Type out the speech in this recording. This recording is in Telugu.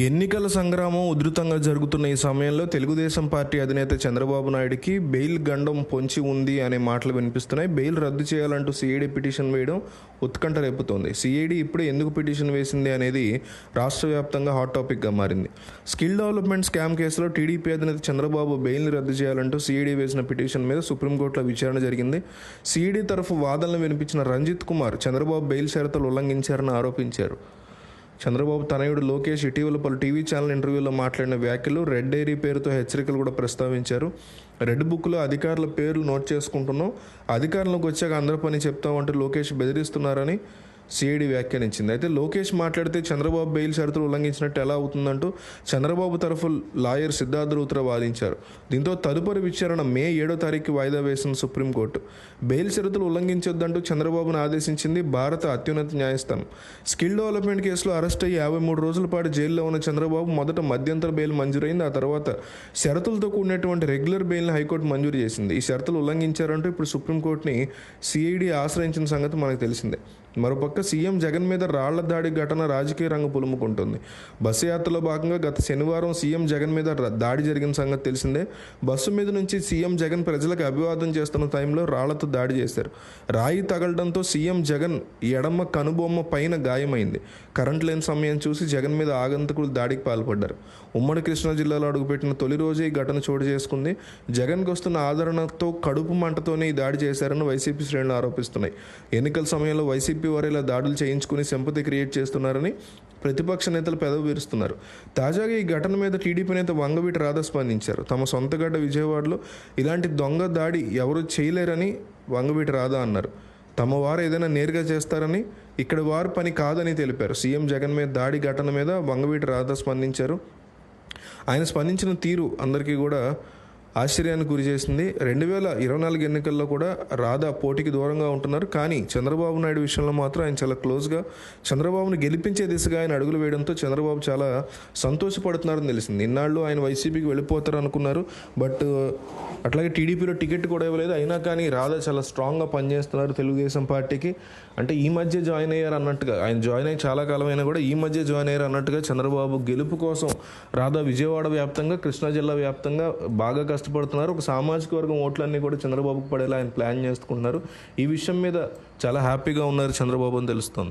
ఎన్నికల సంగ్రామం ఉధృతంగా జరుగుతున్న ఈ సమయంలో తెలుగుదేశం పార్టీ అధినేత చంద్రబాబు నాయుడుకి బెయిల్ గండం పొంచి ఉంది అనే మాటలు వినిపిస్తున్నాయి. బెయిల్ రద్దు చేయాలంటూ సిఐడి పిటిషన్ వేయడం ఉత్కంఠ రేపుతోంది. సిఐడి ఇప్పుడే ఎందుకు పిటిషన్ వేసింది అనేది రాష్ట్ర వ్యాప్తంగా హాట్ టాపిక్గా మారింది. స్కిల్ డెవలప్మెంట్ స్కామ్ కేసులో టీడీపీ అధినేత చంద్రబాబు బెయిల్ని రద్దు చేయాలంటూ సిఐడి వేసిన పిటిషన్ మీద సుప్రీంకోర్టులో విచారణ జరిగింది. సిఐడి తరఫు వాదనలు వినిపించిన రంజిత్ కుమార్ చంద్రబాబు బెయిల్ షరతులు ఉల్లంఘించారని ఆరోపించారు. చంద్రబాబు తనయుడు లోకేష్ ఇటీవల పలు టీవీ ఛానల్ ఇంటర్వ్యూలో మాట్లాడిన వ్యాఖ్యలు రెడ్ డైరీ పేరుతో హెచ్చరికలు కూడా ప్రస్తావించారు. రెడ్ బుక్లో అధికారుల పేర్లు నోట్ చేసుకుంటున్నాం. అధికారంలోకి వచ్చాక అందరి పని చెప్తామంటూ లోకేష్ బెదిరిస్తున్నారని సిఐడి వ్యాఖ్యానించింది. అయితే లోకేష్ మాట్లాడితే చంద్రబాబు బెయిల్ షరతులు ఉల్లంఘించినట్టు ఎలా అవుతుందంటూ చంద్రబాబు తరఫు లాయర్ సిద్ధార్థ రూత్ర వాదించారు. దీంతో తదుపరి విచారణ మే ఏడో తారీఖు వాయిదా వేసిన సుప్రీంకోర్టు. బెయిల్ షరతులు ఉల్లంఘించొద్దంటూ చంద్రబాబును ఆదేశించింది భారత అత్యున్నత న్యాయస్థానం. స్కిల్ డెవలప్మెంట్ కేసులో అరెస్ట్ అయ్యి యాభై మూడు రోజుల పాటు జైల్లో ఉన్న చంద్రబాబు మొదట మధ్యంతర బెయిల్ మంజూరైంది. ఆ తర్వాత షరతులతో కూడినటువంటి రెగ్యులర్ బెయిల్ని హైకోర్టు మంజూరు చేసింది. ఈ షరతులు ఉల్లంఘించారంటూ ఇప్పుడు సుప్రీంకోర్టుని సిఐడి ఆశ్రయించిన సంగతి మనకు తెలిసిందే. మరోపక్క సీఎం జగన్ మీద రాళ్ళ దాడి ఘటన రాజకీయ రంగు పులుముకుంటుంది. బస్సు యాత్రలో భాగంగా గత శనివారం సీఎం జగన్ మీద దాడి జరిగిన సంగతి తెలిసిందే. బస్సు మీద నుంచి సీఎం జగన్ ప్రజలకు అభివాదం చేస్తున్న టైంలో రాళ్ళతో దాడి చేశారు. రాయి తగలడంతో సీఎం జగన్ ఎడమ కనుబొమ్మ పైన గాయమైంది. కరెంట్ లేని సమయం చూసి జగన్ మీద ఆగంతకులు దాడికి పాల్పడ్డారు. ఉమ్మడి కృష్ణా జిల్లాలో అడుగుపెట్టిన తొలి రోజే ఈ ఘటన చోటు చేసుకుంది. జగన్కి వస్తున్న ఆదరణతో కడుపు మంటతోనే ఈ దాడి చేశారని వైసీపీ శ్రేణులు ఆరోపిస్తున్నాయి. ఎన్నికల సమయంలో వైసీపీ వారు ఇలా దాడులు చేయించుకుని సంపతి క్రియేట్ చేస్తున్నారని ప్రతిపక్ష నేతలు పెదవి వీరుస్తున్నారు. తాజాగా ఈ ఘటన మీద టీడీపీ నేత వంగవీటి రాధా స్పందించారు. తమ సొంత గడ్డ విజయవాడలో ఇలాంటి దొంగ దాడి ఎవరు చేయలేరని వంగవీటి రాధా అన్నారు. తమ వారు ఏదైనా నేరుగా చేస్తారని ఇక్కడ వారు పని కాదని తెలిపారు. సీఎం జగన్ మీద దాడి ఘటన మీద వంగవీటి రాధా స్పందించారు. ఆయన స్పందించిన తీరు అందరికీ కూడా ఆశ్చర్యానికి గురి చేసింది. రెండు వేల ఇరవై నాలుగు ఎన్నికల్లో కూడా రాధా పోటీకి దూరంగా ఉంటున్నారు. కానీ చంద్రబాబు నాయుడు విషయంలో మాత్రం ఆయన చాలా క్లోజ్గా చంద్రబాబును గెలిపించే దిశగా ఆయన అడుగులు వేయడంతో చంద్రబాబు చాలా సంతోషపడుతున్నారని తెలిసింది. ఇన్నాళ్ళు ఆయన వైసీపీకి వెళ్ళిపోతారు అనుకున్నారు. బట్ అట్లాగే టీడీపీలో టికెట్ కూడా ఇవ్వలేదు. అయినా కానీ రాధా చాలా స్ట్రాంగ్గా పనిచేస్తున్నారు తెలుగుదేశం పార్టీకి. అంటే ఈ మధ్య జాయిన్ అయ్యారు అన్నట్టుగా ఆయన జాయిన్ అయ్యి చాలా కాలం అయినా కూడా ఈ మధ్య జాయిన్ అయ్యారు అన్నట్టుగా చంద్రబాబు గెలుపు కోసం రాధా విజయవాడ వ్యాప్తంగా కృష్ణా జిల్లా వ్యాప్తంగా బాగా కష్టపడుతున్నారు. ఒక సామాజిక వర్గం ఓట్లన్నీ కూడా చంద్రబాబుకు పడేలా ఆయన ప్లాన్ చేసుకుంటున్నారు. ఈ విషయం మీద చాలా హ్యాపీగా ఉన్నారు చంద్రబాబు అని తెలుస్తుంది.